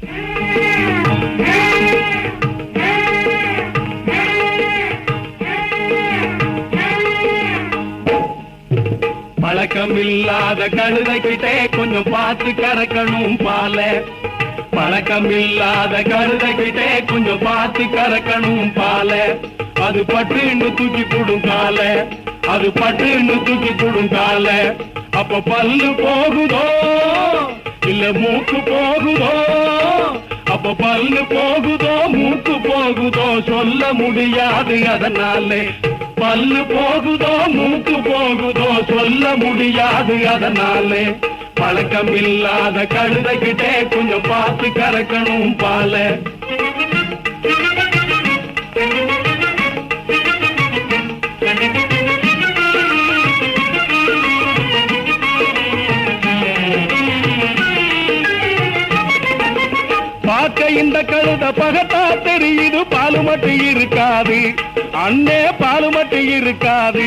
பழக்கம் இல்லாத கழுதைகிட்டே கொஞ்சம் பார்த்து கறக்கணும் பால. பழக்கம் இல்லாத கழுதைகிட்டே கொஞ்சம் பார்த்து கறக்கணும் பால. அது பட்டுன்னு தூக்கி போடும் கால. அது பட்டுன்னு தூக்கி போடும் கால. அப்ப பல்லு போகுதோ? பல்ல மூக்கு போகுதோ? அப்ப பல்லு போகுதோ? மூக்கு போகுதோ? சொல்ல முடியாது அதனாலே. பல்லு போகுதோ? மூக்கு போகுதோ? சொல்ல முடியாது அதனாலே. பழக்கம் இல்லாத கழுதைகிட்டே கொஞ்சம் பார்த்து கறக்கணும் பாலை. பார்க்க இந்த கழுத பகத்தா தெரியுது பாலு மட்டும் இருக்காது. அண்ணே பாலு மட்டும் இருக்காது.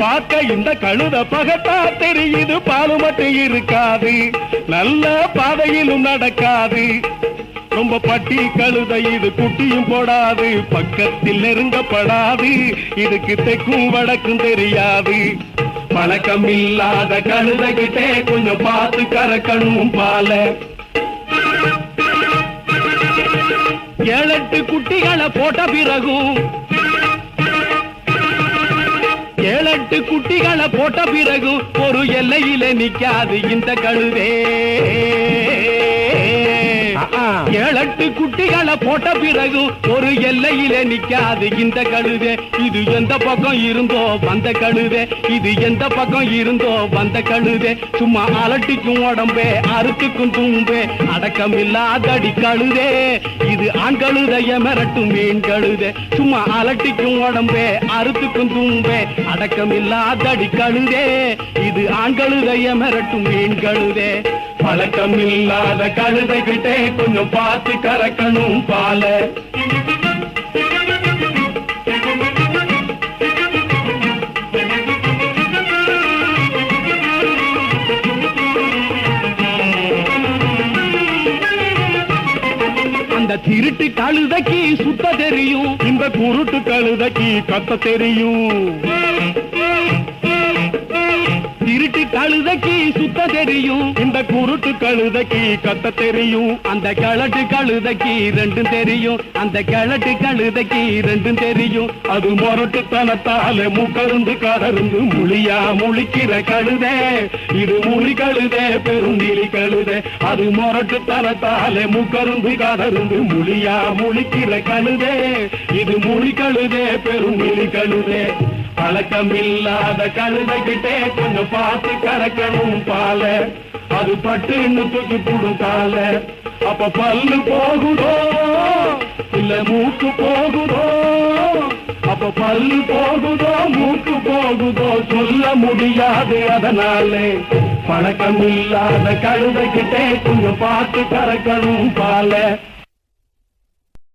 பார்க்க இந்த கழுத பகத்தா தெரியுது பாலு மட்டும் இருக்காது. நல்ல பாதையிலும் நடக்காது. ரொம்ப பட்டி கழுத இது குட்டியும் போடாது பக்கத்தில் நெருங்கப்படாது. இதுக்கு தெக்கும் வடக்கும் தெரியாது. பழக்கம் இல்லாத கழுதகிட்டே கொஞ்சம் பார்த்து கறக்கணும் பால. ஏழெட்டு குட்டிகளை போட்ட பிறகும் ஏழெட்டு குட்டிகளை போட்ட பிறகும் ஒரு எல்லையில நிக்காது இந்த கழுவே ஏழட்டு குட்டிகளை போட்ட பிறகு ஒரு எல்லையிலே நிக்காது இந்த கழுதே. இது எந்த பக்கம் இருந்தோ வந்த கழுதே. இது எந்த பக்கம் இருந்தோ வந்த கழுதே. சும்மா அலட்டிக்கும் உடம்பே அறுத்துக்கும் தும்பே. அடக்கம் இல்லாதடி கழுதே. இது ஆண் கழுதைய மிரட்டும் மீன் கழுதே. சும்மா அலட்டிக்கும் உடம்பே அறுத்துக்கும் தும்பே. அடக்கம் இல்லாதடி கழுதே. இது ஆண் கழுதைய மிரட்டும் மீன் கழுதே. பழக்கம் இல்லாத கழுதைகிட்டே கொஞ்சம் பார்த்து கறக்கணும் பால. அந்த திருட்டு கழுதைக்கு சுத்த தெரியும் இந்த குருட்டு கழுதைக்கு கத்த தெரியும். இருட்டு கழுதைக்கு சுத்த தெரியும். இந்த குருட்டு கழுதைக்கு கத்த தெரியும். அந்த கிழட்டு கழுதைக்கு ரெண்டும் தெரியும். அந்த கிழட்டு கழுதைக்கு ரெண்டும் தெரியும். அது முரட்டு தனத்தால முக்கருந்து கடருந்து முழியா முழிக்கிற கழுதே. இது முழி கழுதே பெருந்திலி கழுதே. அது முரட்டு தனத்தால முக்கருந்து கடருந்து முழியா முழிக்கிற கழுதே. இது முழி கழுதே பெருந்திலி கழுதே. கலக்கம் இல்லாத கழுதைகிட்டே கொஞ்சம் பார்த்து கறக்கணும் பால. அது பட்டுன்னு தூக்கி போடும் கால. அப்ப பல்லு போகுதோ? இல்ல மூக்கு போகுதோ? அப்ப பல்லு போகுதோ? மூக்கு போகுதோ? சொல்ல முடியாது அதனாலே. பழக்கம் இல்லாத கழுதைகிட்டே கொஞ்சம் பார்த்து கறக்கணும் பால.